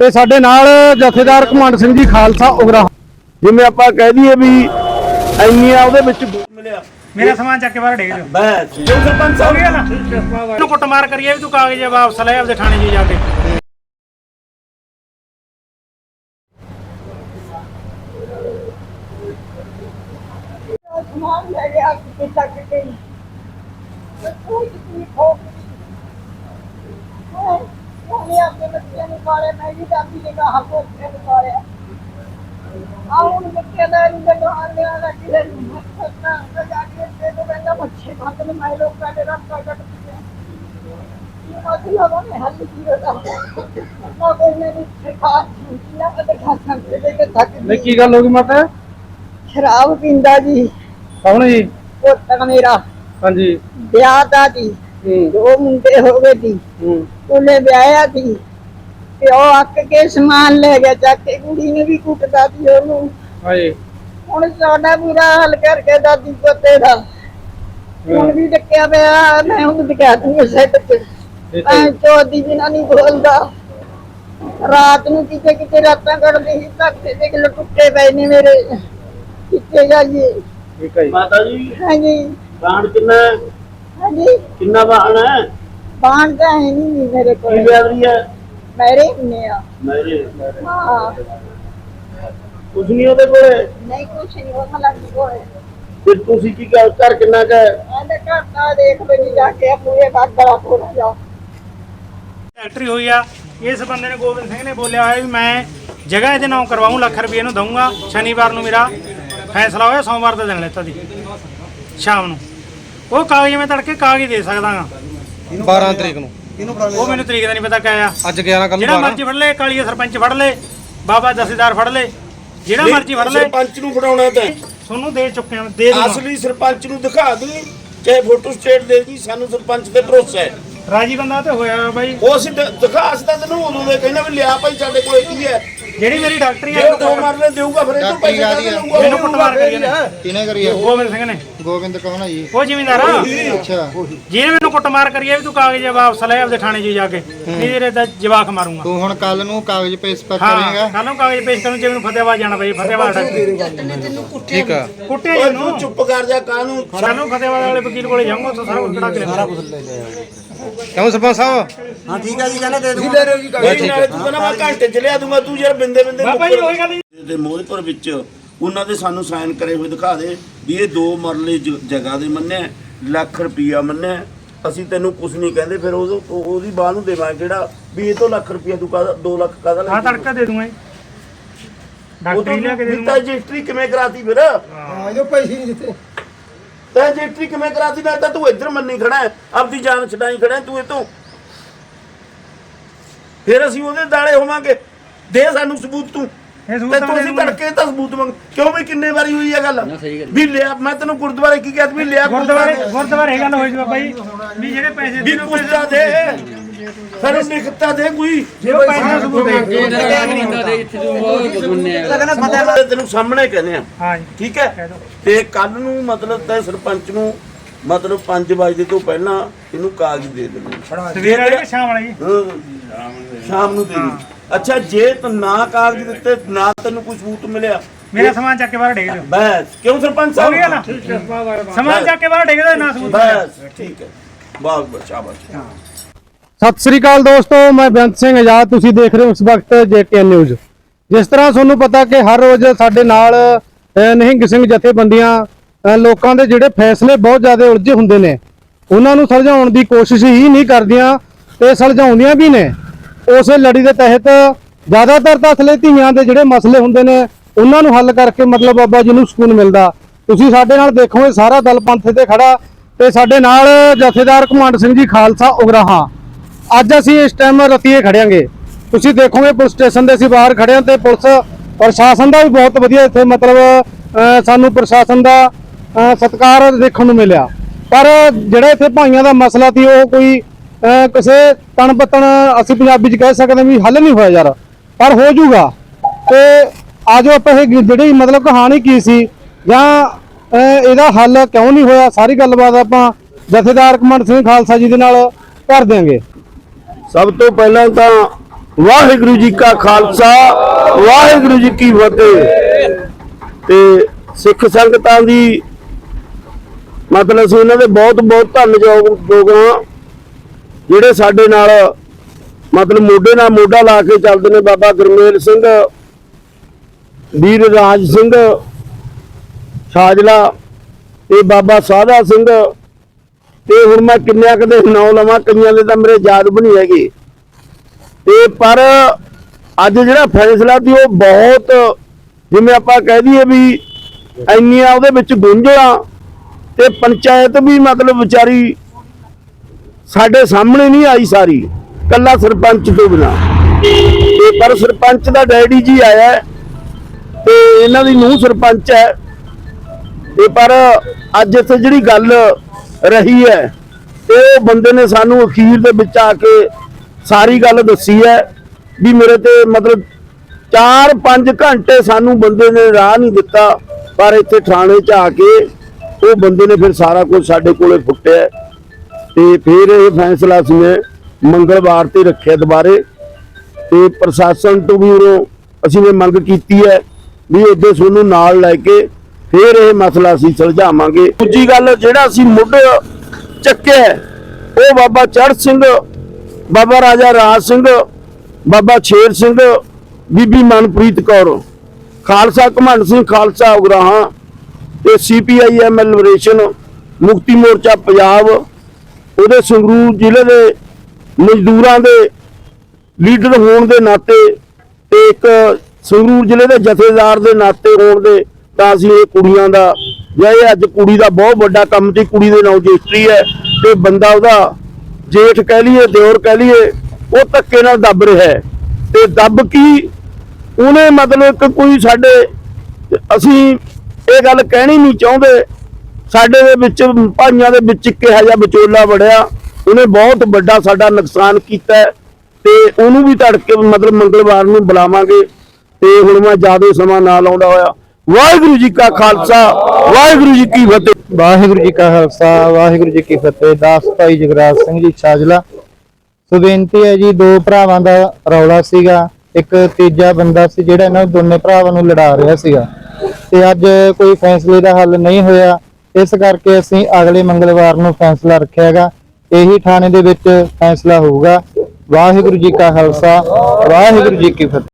ਤੇ ਸਾਡੇ ਨਾਲ ਜਥੇਦਾਰ ਕਮਾਂਡ ਸਿੰਘ ਜੀ ਖਾਲਸਾ ਉਗਰਾ। ਜਿਵੇਂ ਆਪਾਂ ਕਹਿ ਦਈਏ ਵੀ ਇੰਨੀਆਂ ਉਹਦੇ ਵਿੱਚ ਮਿਲਿਆ। ਮੇਰਾ ਸਮਾਨ ਚੱਕ ਕੇ ਬਾਹਰ ਡੇਗ ਦਿਓ ਬਸ ਜੋ ਸਰਪੰਚ ਹੋ ਗਿਆ ਨਾ ਇਹਨੂੰ ਕੁੱਟਮਾਰ ਕਰੀਏ ਵੀ ਤੂੰ ਕਾਗਜ਼ ਵਾਪਸ ਲੈ ਆਪਦੇ ਥਾਣੇ 'ਚ ਜਾ ਕੇ। ਸਮਾਨ ਲੈ ਗਿਆ ਕਿਤੇ ਤੱਕ ਕੇ ਤੇ ਕੋਈ ਕਿਤੇ ਖੋ ਉਹਨੇ ਆਪਣੇ ਬੱਚਿਆਂ ਨੂੰ ਪਾਲੇ ਮੈਂ ਵੀ ਦਾਦੀ ਨੇ ਕਹਾ ਕੋ ਤੇ ਪਾਲਿਆ ਆਉਂ ਬੱਚਿਆਂ ਦਾ ਨੂੰ ਗਾਣ ਲਿਆ ਨਾ ਕਿਲੇ ਨੂੰ ਸੱਤਾ ਤੇ ਜਾ ਕੇ ਤੇ ਤੋਂ ਕਹਿੰਦਾ ਮੱਛੀ ਖਾਤ ਨੇ ਮੈਂ ਲੋਕਾਂ ਦੇ ਰਸਤਾ ਕੱਟ ਦਿੱਤਾ ਮਾਤੀ ਲੋਕਾਂ ਨੇ ਹੱਲ ਕੀ ਹੋਦਾ ਉਹ ਕਹਿੰਦੇ ਨੇ ਸਿਖਾ ਨਾ ਕਦੇ ਖਾ ਸਕਦੇ ਤੇ ਥੱਕ ਨਹੀਂ ਕੀ ਗੱਲ ਹੋ ਗਈ ਮਾਤਾ ਸ਼ਰਾਬ ਪੀਂਦਾ ਜੀ ਕੌਣ ਜੀ ਪੁੱਤ ਮੇਰਾ ਹਾਂਜੀ ਵਿਆਹ ਦਾ ਸੀ ਹੂੰ ਦੋ ਮੁੰਡੇ ਹੋ ਗਏ ਸੀ ਹੂੰ ਉਹਨੇ ਵਿਆਹਿਆ ਸੀ ਤੇ ਉਹ ਅੱਕ ਕੇ ਸਮਾਨ ਲੈ ਗਿਆ ਚੱਕ ਕੇ ਕੁੜੀ ਨੂੰ ਵੀ ਕੁੱਟਦਾ ਸੀ ਉਹਨੂੰ। ਹਾਏ। ਹੁਣ ਸਾਡਾ ਬੁਰਾ ਹਾਲ ਕਰਕੇ ਦਾਦੀ ਪੋਤੇ ਦਾ। ਹੁਣ ਵੀ ਡੱਕਿਆ ਪਿਆ ਮੈਂ ਹੁਣ ਦਿਖਾ ਦੂੰਗਾ ਸੈੱਟ ਤੇ। ਮੈਂ ਚੋਦੀ ਬਿਨਾ ਨਹੀਂ ਬੋਲਦਾ। ਰਾਤ ਨੂੰ ਕਿਤੇ ਕਿਤੇ ਰਾਤਾਂ ਕੱਢਦੇ ਸੀ ਤੱਕ ਤੇ ਕਿਲੋ ਟੁੱਟੇ ਪਏ ਨੇ ਮੇਰੇ। ਕਿੱਥੇ ਜਾਈਏ? ਠੀਕ ਹੈ ਜੀ। ਮਾਤਾ ਜੀ ਹਾਂਜੀ। ਬਾਣ ਕਿੰਨਾ ਹੈ? ਹਾਂਜੀ। ਕਿੰਨਾ ਬਾਣ ਹੈ? ਬਾਣ ਤਾਂ ਹੈ ਨਹੀਂ ਮੇਰੇ ਕੀ ਕੋਲ ਬਿਆਦਰੀ ਹੈ ਮੇਰੇ ਹੁੰਨੇ ਆ। ਮੇਰੇ ਹਾਂ। ਕੁਝ ਨਹੀਂ ਉਹਦੇ ਕੋਲੇ? ਨਹੀਂ ਕੁਛ ਨਹੀਂ ਉਹ ਮਲਕ ਕੋਲ ਫਿਰ ਤੁਸੀਂ ਕੀ ਕਰ ਕਰ ਕਿੰਨਾ ਕੁ ਹੈ? ਆਂਦੇ ਘਰ ਦਾ ਦੇਖ ਬਣੀ ਜਾ ਕੇ ਪੂਰੇ ਬਾਗ ਦਾ ਕੋਲ ਜਾ। ਫੈਕਟਰੀ ਹੋਈ ਆ। ਇਸ ਬੰਦੇ ਨੇ ਗੋਬਿੰਦ ਸਿੰਘ ਨੇ ਬੋਲਿਆ ਹੋਇਆ ਵੀ ਮੈਂ ਜਗ੍ਹਾ ਇਹਦੇ ਨਾਮ ਕਰਵਾਉਂ ਲੱਖ ਰੁਪਏ ਨੂੰ ਦਊਂਗਾ। ਸ਼ਨੀਵਾਰ ਨੂੰ ਮੇਰਾ ਫੈਸਲਾ ਹੋਇਆ ਸੋਮਵਾਰ ਦਾ ਦਿਨ ਲੈਤਾ ਦੀ ਸ਼ਾਮ ਨੂੰ। ਉਹ ਕਾਗਜ਼ ਮੈਂ ਤੜਕੇ ਕਾਗਜ਼ ਦੇ ਸਕਦਾਗਾ। 12 ਤਰੀਕ ਨੂੰ। ਉਹ ਮੈਨੂੰ ਤਰੀਕ ਦਾ ਨਹੀਂ ਪਤਾ ਕਿਆ ਆ। ਅੱਜ 11 ਕੱਲ ਜਿਹੜਾ ਨੂੰ 12 ਮਰਜ਼ੀ ਫੜ ਲੈ ਕਾਲੀਆ ਸਰਪੰਚ ਫੜ ਲੈ ਬਾਬਾ ਜਥੇਦਾਰ ਫੜ ਲੈ ਜਿਹੜਾ ਮਰਜ਼ੀ ਫੜ ਲੈ। ਸਰਪੰਚ ਨੂੰ ਫੜਾਉਣਾ ਤਾਂ ਤੁਹਾਨੂੰ ਦੇ ਚੁੱਕੇ ਹਾਂ ਦੇ ਦੂੰਗਾ ਅਸਲੀ ਸਰਪੰਚ ਨੂੰ ਦਿਖਾ ਦੀ ਚਾਹੇ ਫੋਟੋ ਸਟੇਟ ਦੇ ਦੀ ਸਾਨੂੰ ਸਰਪੰਚ ਤੇ ਭਰੋਸਾ ਹੈ। ਰਾਜੀ ਬੰਦਾ ਤੇ ਹੋਇਆ ਬਾਈ। ਉਹ ਅਸੀਂ ਦਿਖਾ ਅਸੀਂ ਤਾਂ ਤੈਨੂੰ ਉਦੋਂ ਦੇ ਕਹਿੰਦਾ ਵੀ ਲਿਆ ਭਾਈ ਸਾਡੇ ਕੋਲ ਕੀ ਹੈ। ਜਿਹੜੀ ਮੇਰੀ ਡਾਕਟਰੀ ਜੇ ਆ ਉਹ ਦੋ ਮਰਲੇ ਦੇਊਗਾ ਫਿਰ ਇਹਨੂੰ ਪੈਸੇ ਕਾਹਦੇ ਕਾਹਦੀ ਲਊਗਾ ਮੈਨੂੰ ਕੁੱਟਮਾਰ ਕਰੀ ਨੇ ਕਿਨੇ ਕਰੀ ਆ ਗੋਬਿੰਦ ਸਿੰਘ ਨੇ। ਗੋਬਿੰਦ ਕੌਣ ਆ ਜੀ? ਉਹ ਜ਼ਿਮੀਂਦਾਰ ਆ। ਅੱਛਾ। ਜਿਹਨੇ ਮੈਨੂੰ ਕੁੱਟਮਾਰ ਕਰੀ ਆ ਵੀ ਤੂੰ ਕਾਗਜ਼ ਵਾਪਸ ਲੈ ਆਪਦੇ ਥਾਣੇ 'ਚ ਜਾ ਕੇ। ਨਹੀਂ ਤੇਰੇ ਤਾਂ ਜਵਾਕ ਮਾਰੂੰਗਾ। ਤੂੰ ਹੁਣ ਕੱਲ ਨੂੰ ਕਾਗਜ਼ ਪੇਸ਼ ਪਰ ਹਾਂ ਕਰੇਗਾ? ਕੱਲ ਨੂੰ ਕਾਗਜ਼ ਪੇਸ਼ ਕਰਨ ਜੇ ਮੈਨੂੰ ਫਤਿਆਬਾਦ ਜਾਣਾ ਪਈ ਫਤਿਆਬਾਦ ਠੀਕ ਆ। ਕੁੱਟਿਆ ਤੂੰ ਚੁੱਪ ਕਰ ਜਾ ਕਾਹਨੂੰ ਕੱਲ ਨੂੰ ਫਤਿਆਬਾਦ ਵਾਲੇ ਵਕੀਲ ਕੋਲੇ ਜਾਊਂਗਾ ਉੱਥੋਂ ਸਾਰਾ ਕੁਝ ਕਢਾ ਕੇ ਲਿਆਊਂਗਾ। ਕਿਉਂ ਸਰਪੰਚ ਸਾਹਿਬ? ਨਹੀਂ ਨਾਲੇ ਤੂੰ ਕਹਿੰਦਾ ਮੈਂ ਘੰਟੇ ਚ ਲਿਆ ਦੂੰਗਾ ਤੂੰ ਯਾਰ ਬਿੰਦੇ ਬਿੰਦੇ ਬਾਬਾ ਜੀ ਉਹੀ ਗੱਲ ਦੇ ਮੋਹਦਪੁਰ ਵਿੱਚ। ਉਹਨਾਂ ਦੇ ਸਾਨੂੰ ਸਾਈਨ ਕਰੇ ਹੋਏ ਦਿਖਾ ਦੇ ਵੀ ਇਹ ਦੋ ਮਰਲੇ ਜ- ਜਗ੍ਹਾ ਦੇ ਮੰਨਿਆ ਲੱਖ ਰੁਪਈਆ ਮੰਨਿਆ। ਅਸੀਂ ਤੈਨੂੰ ਕੁਝ ਨਹੀਂ ਕਹਿੰਦੇ ਫਿਰ ਉਹ ਉਹਦੀ ਬਾਹ ਨੂੰ ਦੇਵਾਂਗੇ ਕਿਹੜਾ? ਵੀ ਇਹ ਤੋਂ ਲੱਖ ਰੁਪਈਆ ਤੂੰ ਕਾਹਦਾ 2 ਲੱਖ ਕਾਹਦਾ ਲੈ ਹਾਂ ਤੜਕਾ ਦੇ ਦੂੰਗਾ ਜੀ। ਡਾਕਟਰੀ ਲਿਆ ਕੇ ਦੇ ਦੂੰਗਾ। ਰਜਿਸਟਰੀ ਕਿਵੇਂ ਕਰਾਤੀ ਫਿਰ? ਹਾਂ। ਜੋ ਪੈਸੇ ਨਹੀਂ ਦਿੱਤੇ। ਤਾਂ ਰਜਿਸਟਰੀ ਕਿਵੇਂ ਕਰਾਤੀ? ਨਾ ਤਾਂ ਤੂੰ ਇੱਧਰ ਮੰਨੀ ਖੜਾ ਹੈ ਆਪਦੀ ਜਾਨ ਛਡਾਈ ਖੜਾ ਹੈ ਤੂੰ ਇਹ ਤੋਂ। ਫਿਰ ਅਸੀਂ ਉਹਦੇ ਦਾਲੇ ਹੋਵਾਂਗੇ। ਦੇ ਸਾਨੂੰ ਸਬੂਤ ਤੂੰ। ਇਹ ਸਬੂਤ ਤੇ ਤਾਂ ਤੂੰ ਦੂੰਗਾ। ਤੜਕੇ ਤਾਂ ਸਬੂਤ ਮੰਗ ਕਿਉਂ ਵੀ ਕਿੰਨੇ ਵਾਰੀ ਹੋਈ ਹੈ ਗੱਲ? ਵੀ ਲਿਆ ਮੈਂ ਤੈਨੂੰ ਗੁਰਦੁਆਰੇ ਕੀ ਕਹਿ ਵੀ ਲਿਆ ਗੁਰਦੁਆਰੇ ਗੁਰਦੁਆਰੇ ਇਹ ਗੱਲ ਹੋਈ ਸੀ ਬਾਬਾ ਜੀ। ਵੀ ਜਿਹੜੇ ਪੈਸੇ ਵੀ ਦੇ ਪੁੱਛਦਾ ਦੇ ਫਿਰ ਨਿਕਤਾ ਦੇ ਕੋਈ। ਜੇ ਪੈਸੇ ਦਾ ਸਬੂਤ ਦੇ ਤੈਨੂੰ ਸਾਹਮਣੇ ਕਹਿੰਦੇ ਆ। ਹਾਂ ਜੀ। ਠੀਕ ਹੈ? ਤੇ ਕੱਲ ਨੂੰ ਮਤਲਬ ਤੇ ਸਰਪੰਚ ਨੂੰ ਮਤਲਬ 5 ਵਜੇ ਤੋਂ ਪਹਿਲਾਂ ਇਹਨੂੰ ਕਾਗਜ਼ ਦੇ ਦੇਣੇ। ਸਵੇਰ ਵਾਲੇ ਕਿ ਸ਼ਾਮ ਵਾਲੇ ਜੀ? ਹਾਂ, ਸ਼ਾਮ ਨੂੰ ਦੇ ਦੇ ਅੱਛਾ ਜੇ ਤੂੰ ਨਾ ਕਾਗਜ਼ ਦਿੱਤੇ ਨਾ ਤੈਨੂੰ ਕੋਈ ਸਬੂਤ ਮਿਲਿਆ। ਮੇਰਾ ਸਮਾਨ ਚੱਕ ਕੇ ਬਾਹਰ ਡੇਗ ਦਿਓ ਬਸ ਕਿਉਂ ਸਰਪੰਚ ਹੋ ਗਿਆ ਨਾ? ਸਾਹਿਬ ਸਮਾਨ ਚੱਕ ਕੇ ਬਾਹਰ ਡੇਗ ਦਿਓ ਨਾ ਸਬੂਤ ਬਸ ਠੀਕ ਹੈ। ਬਾਗ ਬਚਾ ਬਚਾ ਸਤਿ ਸ੍ਰੀ ਅਕਾਲ ਦੋਸਤੋ ਮੈਂ ਬੇਅੰਤ ਸਿੰਘ ਆਜ਼ਾਦ ਤੁਸੀਂ ਦੇਖ ਰਹੇ ਹੋ ਇਸ ਵਕਤ ਜੇਕੇ ਨਿਊਜ਼। ਜਿਸ ਤਰ੍ਹਾਂ ਤੁਹਾਨੂੰ ਪਤਾ ਕਿ ਹਰ ਰੋਜ਼ ਸਾਡੇ ਨਾਲ ਅਹ, ਨਿਹੰਗ ਸਿੰਘ ਜਥੇਬੰਦੀਆਂ ਅਹ, ਲੋਕਾਂ ਦੇ ਜਿਹੜੇ ਫੈਸਲੇ ਬਹੁਤ ਜ਼ਿਆਦਾ ਉਲਝੇ ਹੁੰਦੇ ਨੇ ਉਹਨਾਂ ਨੂੰ ਸੁਲਝਾਉਣ ਦੀ ਕੋਸ਼ਿਸ਼ ਹੀ ਨਹੀਂ ਕਰਦੀਆਂ ਤੇ ਸੁਲਝਾਉਂਦੀਆਂ ਵੀ ਨੇ। ਉਸੇ ਲੜੀ ਦੇ ਤਹਿਤ ਜ਼ਿਆਦਾਤਰ ਤਾਂ ਅਸਲੇ ਧੀਆਂ ਦੇ ਜਿਹੜੇ ਮਸਲੇ ਹੁੰਦੇ ਨੇ, ਉਹਨਾਂ ਨੂੰ ਹੱਲ ਕਰਕੇ ਮਤਲਬ ਬਾਬਾ ਜੀ ਨੂੰ ਸਕੂਨ ਮਿਲਦਾ। ਤੁਸੀਂ ਸਾਡੇ ਨਾਲ ਦੇਖੋ, ਇਹ ਸਾਰਾ ਦਲ ਪੰਥ ਤੇ ਖੜਾ, ਤੇ ਸਾਡੇ ਨਾਲ ਜਥੇਦਾਰ ਕਮਾਂਡ ਸਿੰਘ ਜੀ ਖਾਲਸਾ ਉਗਰਾਹਾਂ ਅੱਜ ਅਸੀਂ ਇਸ ਟਾਈਮ ਰਤੀਏ ਖੜਿਆਂਗੇ। ਤੁਸੀਂ ਦੇਖੋਗੇ ਪੁਲਿਸ ਸਟੇਸ਼ਨ ਦੇ ਅਸੀਂ ਬਾਹਰ ਖੜੇ ਹਾਂ ਤੇ ਪੁਲਿਸ ਪ੍ਰਸ਼ਾਸਨ ਦਾ ਵੀ ਬਹੁਤ ਵਧੀਆ ਇੱਥੇ ਮਤਲਬ ਸਾਨੂੰ ਪ੍ਰਸ਼ਾਸਨ ਦਾ ਸਤਿਕਾਰ ਦੇਖਣ ਨੂੰ ਮਿਲਿਆ। ਪਰ ਜਿਹੜਾ ਇੱਥੇ ਭਾਈਆਂ ਦਾ ਮਸਲਾ ਸੀ, ਉਹ ਕੋਈ ਕਿਸੇ ਤਣ ਪਤਣ ਅਸੀਂ ਪੰਜਾਬੀ ਚ ਕਹਿ ਸਕਦੇ ਵੀ ਹੱਲ ਨਹੀਂ ਹੋਇਆ ਯਾਰ, ਪਰ ਹੋ ਜਾਊਗਾ। ਤੇ ਆਜੋ ਆਪਾਂ ਇਹ ਜਿਹੜੀ ਮਤਲਬ ਕਹਾਣੀ ਕੀ ਸੀ, ਜਾਂ ਇਹਦਾ ਹੱਲ ਕਿਉਂ ਨਹੀਂ ਹੋਇਆ, ਸਾਰੀ ਗੱਲਬਾਤ ਆਪਾਂ ਜਥੇਦਾਰ ਕਮੰਡ ਸਿੰਘ ਖਾਲਸਾ ਜੀ ਦੇ ਨਾਲ ਕਰ ਦਿਆਂਗੇ। ਸਭ ਤੋਂ ਪਹਿਲਾਂ ਤਾਂ ਵਾਹਿਗੁਰੂ ਜੀ ਕਾ ਖਾਲਸਾ, ਵਾਹਿਗੁਰੂ ਜੀ ਕੀ ਫਤਿਹ। ਤੇ ਸਿੱਖ ਸੰਗਤਾਂ ਦੀ ਮਤਲਬ ਅਸੀਂ ਉਹਨਾਂ ਦੇ ਬਹੁਤ ਬਹੁਤ ਧੰਨਯੋਗ ਹਾਂ। ਜਿਹੜੇ ਸਾਡੇ ਨਾਲ ਮਤਲਬ ਮੋਢੇ ਨਾਲ ਮੋਢਾ ਲਾ ਕੇ ਚੱਲਦੇ ਨੇ ਬਾਬਾ ਗੁਰਮੇਲ ਸਿੰਘ ਵੀਰ ਰਾਜ ਸਿੰਘ, ਸਾਜਲਾ ਤੇ ਬਾਬਾ ਸਾਧਾ ਸਿੰਘ। ਤੇ ਹੁਣ ਮੈਂ ਕਿੰਨਿਆਂ ਕਦੇ ਨਾਂ ਲਵਾਂ, ਕਈਆਂ ਦੇ ਤਾਂ ਮੇਰੇ ਯਾਦ ਵੀ ਨਹੀਂ ਹੈਗੇ। ਤੇ ਪਰ ਅੱਜ ਜਿਹੜਾ ਫੈਸਲਾ ਸੀ, ਉਹ ਬਹੁਤ ਜਿਵੇਂ ਆਪਾਂ ਕਹਿ ਦਈਏ ਵੀ ਇੰਨੀਆਂ ਉਹਦੇ ਵਿੱਚ ਗੁੰਝਲਾਂ, ਤੇ ਪੰਚਾਇਤ ਵੀ ਮਤਲਬ ਵਿਚਾਰੀ ਸਾਡੇ ਸਾਹਮਣੇ ਨਹੀਂ ਆਈ ਸਾਰੀ, ਕੱਲਾ ਸਰਪੰਚ ਤੋਂ ਬਿਨਾ। ਤੇ ਪਰ ਸਰਪੰਚ ਦਾ ਡੈਡੀ ਜੀ ਆਇਆ ਤੇ ਇਹਨਾਂ ਦੀ ਨੂੰਹ ਸਰਪੰਚ ਹੈ। ਤੇ ਪਰ ਅੱਜ ਇੱਥੇ ਜਿਹੜੀ ਗੱਲ ਰਹੀ ਹੈ ਉਹ ਬੰਦੇ ਨੇ ਸਾਨੂੰ ਅਖੀਰ ਦੇ ਵਿੱਚ ਆ ਕੇ ਸਾਰੀ ਗੱਲ ਦੱਸੀ ਹੈ ਵੀ ਮੇਰੇ ਤੇ ਮਤਲਬ 4-5 ਘੰਟੇ ਸਾਨੂੰ ਬੰਦੇ ਨੇ ਰਾਹ ਨਹੀਂ ਦਿੱਤਾ, ਪਰ ਇੱਥੇ ਥਾਣੇ 'ਚ ਆ ਕੇ ਉਹ ਬੰਦੇ ਨੇ ਫਿਰ ਸਾਰਾ ਕੁਝ ਸਾਡੇ ਕੋਲੇ ਫੁੱਟਿਆ ਤੇ ਫਿਰ ਇਹ ਫੈਸਲਾ ਸੀ ਮੰਗਲਵਾਰ ਤੇ ਰੱਖਿਆ ਦੁਬਾਰੇ। ਤੇ ਪ੍ਰਸ਼ਾਸਨ ਤੋਂ ਵੀ ਉਰੋਂ ਅਸੀਂ ਇਹ ਮੰਗ ਕੀਤੀ ਹੈ ਵੀ ਉਹਦੇ ਤੁਹਾਨੂੰ ਨਾਲ ਲੈ ਕੇ ਫਿਰ ਇਹ ਮਸਲਾ ਅਸੀਂ ਸੁਲਝਾਵਾਂਗੇ। ਦੂਜੀ ਗੱਲ ਜਿਹੜਾ ਅਸੀਂ ਮੁੱਢ ਚੱਕਿਆ ਉਹ ਬਾਬਾ ਚੜ ਸਿੰਘ, ਬਾਬਾ ਰਾਜਾ ਰਾਜ ਸਿੰਘ, ਬਾਬਾ ਛੇਰ ਸਿੰਘ, ਬੀਬੀ ਮਨਪ੍ਰੀਤ ਕੌਰ, ਖਾਲਸਾ ਘਮੰਡ ਸਿੰਘ, ਖਾਲਸਾ ਉਗਰਾਹਾਂ, ਤੇ ਸੀਪੀਆਈਐਮ ਲਿਬਰੇਸ਼ਨ ਮੁਕਤੀ ਮੋਰਚਾ ਪੰਜਾਬ ਉਹਦੇ ਸੰਗਰੂਰ ਜ਼ਿਲ੍ਹੇ ਦੇ ਮਜ਼ਦੂਰਾਂ ਦੇ ਲੀਡਰ ਹੋਣ ਦੇ ਨਾਤੇ ਤੇ ਇੱਕ ਸੰਗਰੂਰ ਜ਼ਿਲ੍ਹੇ ਦੇ ਜਥੇਦਾਰ ਦੇ ਨਾਤੇ ਹੋਣ ਦੇ, ਤਾਂ ਅਸੀਂ ਇਹ ਕੁੜੀਆਂ ਦਾ, ਜਾਂ ਇਹ ਅੱਜ ਕੁੜੀ ਦਾ ਬਹੁਤ ਵੱਡਾ ਕੰਮ ਸੀ, ਕੁੜੀ ਦੇ ਨਾਂ ਰਜਿਸਟਰੀ ਹੈ ਤੇ ਬੰਦਾ ਉਹਦਾ ਜੇਠ ਕਹਿ ਲਈਏ, ਦਿਓਰ ਕਹਿ ਲਈਏ, ਉਹ ਧੱਕੇ ਨਾਲ ਦੱਬ ਰਿਹਾ ਹੈ। ਤੇ ਦੱਬ ਕੀ? ਉਹਨੇ ਮਤਲਬ ਕਿ ਕੋਈ ਸਾਡੇ, ਅਸੀਂ ਇਹ ਗੱਲ ਕਹਿਣੀ ਨਹੀਂ ਚਾਹੁੰਦੇ ਸਾਡੇ ਦੇ ਵਿੱਚ, ਭਾਈਆਂ ਦੇ ਵਿੱਚ ਇੱਕ ਇਹੋ ਜਿਹਾ ਵਿਚੋਲਾ ਵੜਿਆ। ਉਹਨੇ ਬਹੁਤ ਵੱਡਾ ਸਾਡਾ ਨੁਕਸਾਨ ਕੀਤਾ ਤੇ ਉਹਨੂੰ ਵੀ ਤੜਕੇ ਮਤਲਬ ਮੰਗਲਵਾਰ ਨੂੰ ਬੁਲਾਵਾਂਗੇ ਤੇ ਹੁਣ ਮੈਂ ਜ਼ਿਆਦਾ ਸਮਾਂ ਨਾ ਲਾਉਂਦਾ ਹੋਇਆ। ਵਾਹਿਗੁਰੂ ਜੀ ਕਾ ਖਾਲਸਾ, ਵਾਹਿਗੁਰੂ ਜੀ ਕੀ ਫਤਿਹ। ਵਾਹਿਗੁਰੂ ਜੀ ਕਾ ਖਾਲਸਾ, ਵਾਹਿਗੁਰੂ ਜੀ ਕੀ ਫਤਿਹ। ਦਾਸ ਭਾਈ ਜਗਰਾਜ ਸਿੰਘ ਜੀ ਛਾਜਲਾ। ਸੋ ਬੇਨਤੀ ਹੈ ਜੀ, ਦੋ ਭਰਾਵਾਂ ਦਾ ਰੌਲਾ ਸੀਗਾ। ਇੱਕ ਤੀਜਾ ਬੰਦਾ ਸੀ ਜਿਹੜਾ ਇਹਨਾਂ ਦੋਨੇ ਭਰਾਵਾਂ ਨੂੰ ਲੜਾ ਰਿਹਾ ਸੀਗਾ। ਤੇ ਅੱਜ ਕੋਈ ਫੈਸਲੇ ਦਾ ਹੱਲ ਨਹੀਂ ਹੋਇਆ। ਇਸ ਕਰਕੇ ਅਸੀਂ ਅਗਲੇ ਮੰਗਲਵਾਰ ਨੂੰ ਫੈਸਲਾ ਰੱਖਿਆ ਹੈਗਾ। ਇਹੀ ਥਾਣੇ ਦੇ ਵਿੱਚ ਫੈਸਲਾ ਹੋਊਗਾ। ਵਾਹਿਗੁਰੂ ਜੀ ਕਾ ਖਾਲਸਾ, ਵਾਹਿਗੁਰੂ ਜੀ ਕੀ ਫਤਿਹ।